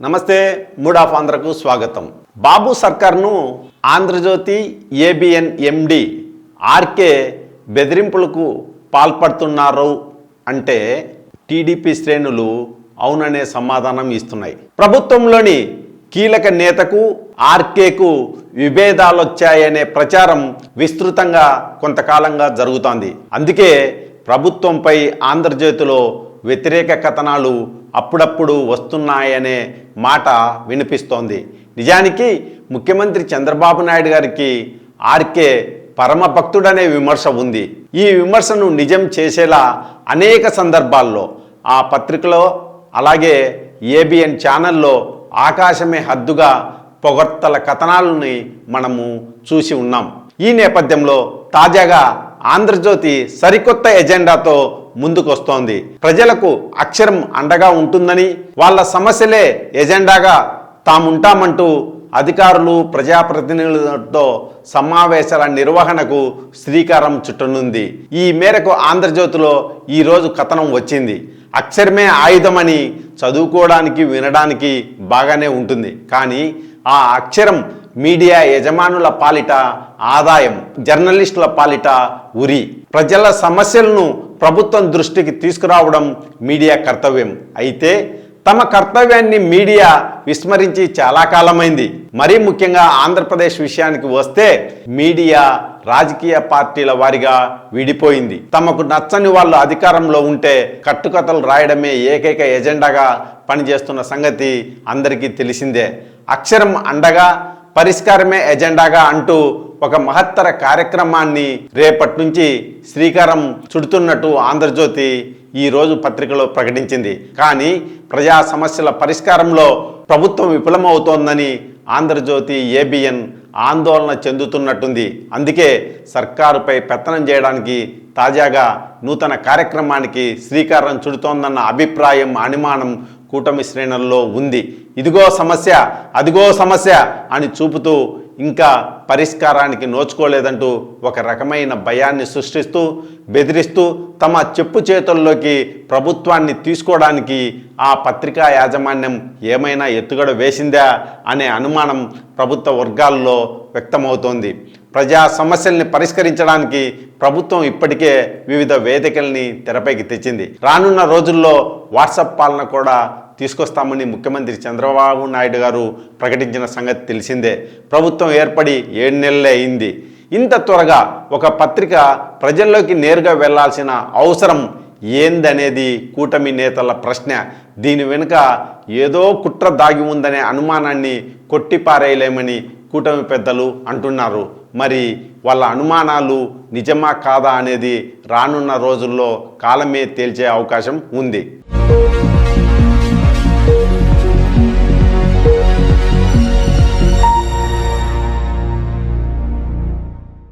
నమస్తే mood of ఆంధ్రకు స్వాగతం. బాబు సర్కార్ను ఆంధ్రజ్యోతి ఏబిఎన్ ఎండి ఆర్కే బెదిరింపులకు పాల్పడుతున్నారు అంటే టీడీపీ శ్రేణులు అవుననే సమాధానం ఇస్తున్నాయి. ప్రభుత్వంలోని కీలక నేతకు ఆర్కేకు విభేదాలొచ్చాయనే ప్రచారం విస్తృతంగా కొంతకాలంగా జరుగుతోంది. అందుకే ప్రభుత్వంపై ఆంధ్రజ్యోతిలో వ్యతిరేక కథనాలు అప్పుడప్పుడు వస్తున్నాయనే మాట వినిపిస్తోంది. నిజానికి ముఖ్యమంత్రి చంద్రబాబు నాయుడు గారికి ఆర్కే పరమ భక్తుడనే విమర్శ ఉంది. ఈ విమర్శను నిజం చేసేలా అనేక సందర్భాల్లో ఆ పత్రికలో అలాగే ఏబిఎన్ ఛానల్లో ఆకాశమే హద్దుగా పొగడ్తల కథనాలని మనము చూసి ఉన్నాం. ఈ నేపథ్యంలో తాజాగా ఆంధ్రజ్యోతి సరికొత్త ఎజెండాతో ముందుకొస్తోంది. ప్రజలకు అక్షరం అండగా ఉంటుందని వాళ్ళ సమస్యలే ఎజెండాగా తాముంటామంటూ అధికారులు ప్రజాప్రతినిధులతో సమావేశాల నిర్వహణకు శ్రీకారం చుట్టనుంది. ఈ మేరకు ఆంధ్రజ్యోతిలో ఈరోజు కథనం వచ్చింది. అక్షరమే ఆయుధమని చదువుకోవడానికి వినడానికి బాగానే ఉంటుంది. కానీ ఆ అక్షరం మీడియా యజమానుల పాలిట ఆదాయం జర్నలిస్టుల పాలిట ఉరి. ప్రజల సమస్యలను ప్రభుత్వం దృష్టికి తీసుకురావడం మీడియా కర్తవ్యం. అయితే తమ కర్తవ్యాన్ని మీడియా విస్మరించి చాలా కాలమైంది. మరీ ముఖ్యంగా ఆంధ్రప్రదేశ్ విషయానికి వస్తే మీడియా రాజకీయ పార్టీల వారిగా విడిపోయింది. తమకు నచ్చని వాళ్ళు అధికారంలో ఉంటే కట్టుకథలు రాయడమే ఏకైక ఎజెండాగా పనిచేస్తున్న సంగతి అందరికీ తెలిసిందే. అక్షరం అండగా పరిష్కారమే ఎజెండాగా అంటూ ఒక మహత్తర కార్యక్రమాన్ని రేపటి నుంచి శ్రీకారం చుడుతున్నట్టు ఆంధ్రజ్యోతి ఈ రోజు పత్రికలో ప్రకటించింది. కానీ ప్రజా సమస్యల పరిష్కారంలో ప్రభుత్వం విఫలమవుతోందని ఆంధ్రజ్యోతి ఏబిఎన్ ఆందోళన చెందుతున్నట్టుంది. అందుకే సర్కారుపై పెత్తనం చేయడానికి తాజాగా నూతన కార్యక్రమానికి శ్రీకారం చుడుతోందన్న అభిప్రాయం అనుమానం కూటమి శ్రేణుల్లో ఉంది. ఇదిగో సమస్య అదిగో సమస్య అని చూపుతూ ఇంకా పరిష్కారానికి నోచుకోలేదంటూ ఒక రకమైన భయాన్ని సృష్టిస్తూ బెదిరిస్తూ తమ చెప్పు చేతుల్లోకి ప్రభుత్వాన్ని తీసుకోవడానికి ఆ పత్రికా యాజమాన్యం ఏమైనా ఎత్తుగడ వేసిందా అనే అనుమానం ప్రభుత్వ వర్గాల్లో వ్యక్తమవుతోంది. ప్రజా సమస్యల్ని పరిష్కరించడానికి ప్రభుత్వం ఇప్పటికే వివిధ వేదికల్ని తెరపైకి తెచ్చింది. రానున్న రోజుల్లో వాట్సాప్ పాలన కూడా తీసుకొస్తామని ముఖ్యమంత్రి చంద్రబాబు నాయుడు గారు ప్రకటించిన సంగతి తెలిసిందే. ప్రభుత్వం ఏర్పడి ఏడు నెలలే అయింది. ఇంత త్వరగా ఒక పత్రిక ప్రజల్లోకి నేరుగా వెళ్ళాల్సిన అవసరం ఏందనేది కూటమి నేతల ప్రశ్న. దీని వెనుక ఏదో కుట్ర దాగి ఉందనే అనుమానాన్ని కొట్టిపారేయలేమని కూటమి పెద్దలు అంటున్నారు. మరి వాళ్ళ అనుమానాలు నిజమా కాదా అనేది రానున్న రోజుల్లో కాలమే తేల్చే అవకాశం ఉంది.